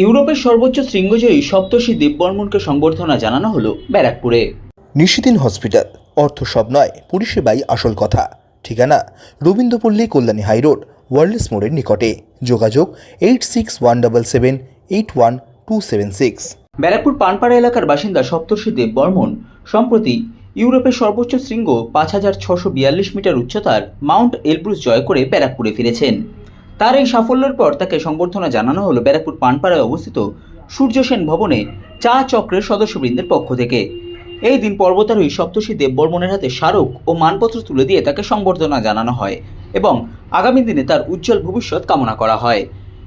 ইউরোপের সর্বোচ্চ শৃঙ্গজয়ী সপ্তর্ষি দেববর্মনকে সংবর্ধনা জানানো হলো ব্যারাকপুরে। নিশিদিন হসপিটাল অর্থ সব নয় পরিষেবাই আসল কথা। ঠিকানা রবীন্দ্রপল্লী কল্যাণী হাইরোড ওয়ার্ল্ডস মোড়ের নিকটে। যোগাযোগ eight six one double seven eight one two seven six. Barrackpore Panpara এলাকার বাসিন্দা সপ্তর্ষি দেববর্মন সম্প্রতি ইউরোপের সর্বোচ্চ শৃঙ্গ পাঁচ হাজার ছশো বিয়াল্লিশ মিটার উচ্চতার মাউন্ট এলব্রুস জয় করে ব্যারাকপুরে ফিরেছেন। তার এই সাফল্যের পর তাকে সংবর্ধনা জানানো হলো ব্যারাকপুর পানপাড়ায় অবস্থিত সূর্য সেন ভবনে চা চক্রের সদস্যবৃন্দের পক্ষ থেকে। এই দিন পর্বতারোহী সপ্তর্ষি দেববর্মনের হাতে স্মারক ও মানপত্র তুলে দিয়ে তাকে সংবর্ধনা জানানো হয় এবং আগামী দিনে তার উজ্জ্বল ভবিষ্যৎ কামনা করা হয়।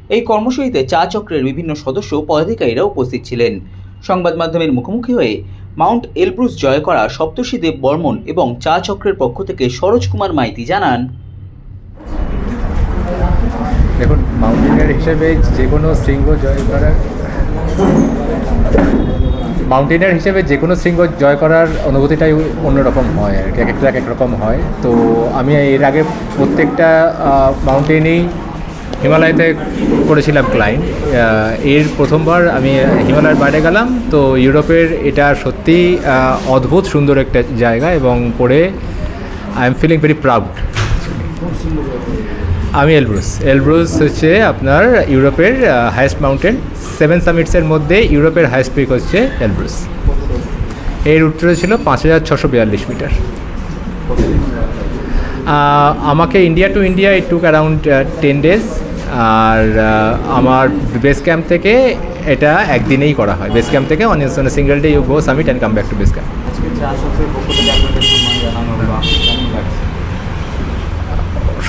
এই কর্মসূচিতে চা চক্রের বিভিন্ন সদস্য পদাধিকারীরা উপস্থিত ছিলেন। সংবাদ মাধ্যমের মুখোমুখি হয়ে মাউন্ট এলব্রুস জয় করা সপ্তর্ষি দেব বর্মন এবং চা চক্রের পক্ষ থেকে সরোজ কুমার মাইতি জানান দেখুন মাউন্টেনিয়ার হিসেবে যে কোনো শৃঙ্গ জয় করার মাউন্টেনিয়ার হিসেবে যে কোনো শৃঙ্গ জয় করার অনুভূতিটাই অন্যরকম হয় আর কি, এক একটা, এক রকম হয়। তো আমি এর আগে প্রত্যেকটা মাউন্টেনেই হিমালয়তে করেছিলাম ক্লাইম্ব এর প্রথমবার আমি হিমালয়ের বাইরে গেলাম, তো ইউরোপের এটা সত্যি অদ্ভুত সুন্দর একটা জায়গা এবং পরে I am feeling very proud. আমি এলব্রুস। এলব্রুস হচ্ছে আপনার ইউরোপের হাইয়েস্ট মাউন্টেন সেভেন সামিটসের মধ্যে ইউরোপের হাইয়েস্ট পিক হচ্ছে এলব্রুস। এর উত্তরে ছিল পাঁচ হাজার ছশো বিয়াল্লিশ মিটার আমাকে India to India it took around ten days আর আমার বেস ক্যাম্প থেকে এটা একদিনেই করা হয়। বেস ক্যাম্প থেকে on single day you go summit and come back to base camp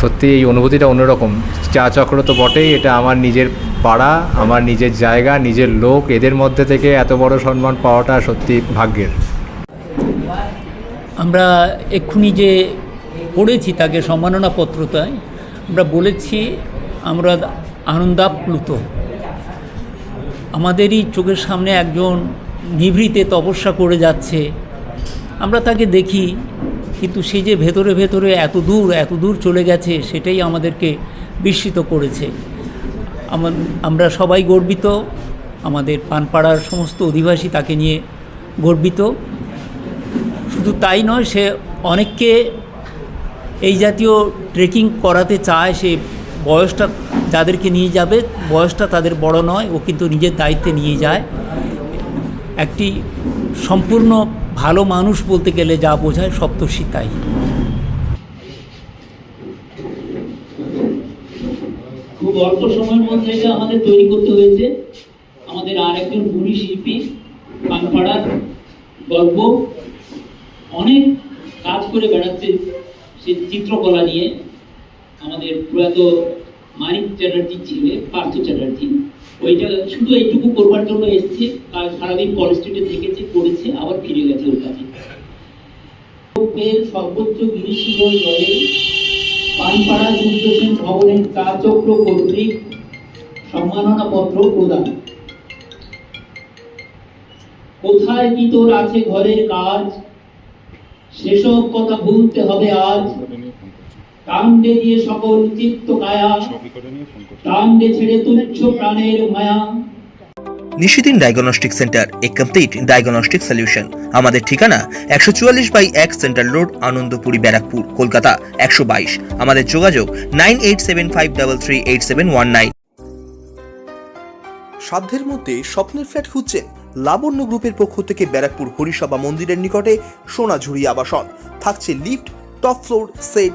সত্যি এই অনুভূতিটা অন্যরকম। চা চক্র তো বটেই, এটা আমার নিজের পাড়া, আমার নিজের জায়গা, নিজের লোক, এদের মধ্যে থেকে এত বড় সম্মান পাওয়াটা সত্যি ভাগ্যের। আমরা এক্ষুনি যে পড়েছি তাকে সম্মাননা পত্রতায় আমরা বলেছি আমরা আনন্দাপ্লুত। আমাদেরই চোখের সামনে একজন নিভৃতে তপস্যা করে যাচ্ছে। আমরা তাকে দেখি কিন্তু সে যে ভেতরে ভেতরে এত দূর এত দূর চলে গেছে, সেটাই আমাদেরকে বিস্মিত করেছে। আমা- আমরা সবাই গর্বিত। আমাদের পানপাড়ার সমস্ত অধিবাসী তাকে নিয়ে গর্বিত। শুধু তাই নয়, সে অনেককে এই জাতীয় ট্রেকিং করাতে চায়, সে বয়সটা যাদেরকে নিয়ে যাবে, বয়সটা তাদের বড় নয়, ও কিন্তু নিজের দায়িত্বে নিয়ে যায়। একটি সম্পূর্ণ ভালো মানুষ বলতে গেলে যা বোঝায় সপ্তর্ষি তাই। খুব অল্প সময়ের মধ্যে এটা আমাদের তৈরি করতে হয়েছে। আমাদের আর একজন গুণী শিল্পী পানপাড়ার গল্প, অনেক কাজ করে বেড়াচ্ছে সে চিত্রকলা নিয়ে। আমাদের প্রয়াত মানিক চ্যাটার্জি ছিলে পার্থ চ্যাটার্জি। ওইটা শুধু এইটুকু করবার জন্য এসছে কাল সারাদিন স্ট্রিটে থেকেছে, পড়েছে, আবার ফিরে গেছে ওর কাছে। সর্বোচ্চ পানপাড়া ভবনের কর্তৃক সম্মাননা পত্র প্রদান। কোথায় কি তোর আছে ঘরের কাজ? সেসব কথা ভুলতে হবে আজ। কাণ্ডে দিয়ে সকল চিত্ত কায়া কাণ্ডে ছেড়ে তুচ্ছ প্রাণের মায়া। নিশিদিন ডায়াগনস্টিক সেন্টার এ কমপ্লিট ডায়াগনস্টিক সলিউশন আমাদের ঠিকানা একশো চুয়াল্লিশ বাই এক সেন্ট্রাল রোড আনন্দপুরি ব্যারাকপুর কলকাতা একশো বাইশ। আমাদের যোগাযোগ nine eight seven five double three eight seven one nine. সাধ্যের মধ্যে স্বপ্নের ফ্ল্যাট খুঁজছেন লাবণ্য গ্রুপের পক্ষ থেকে ব্যারাকপুর হরিসভা মন্দিরের নিকটে সোনাঝুরি আবাসন। থাকছে lift top floor set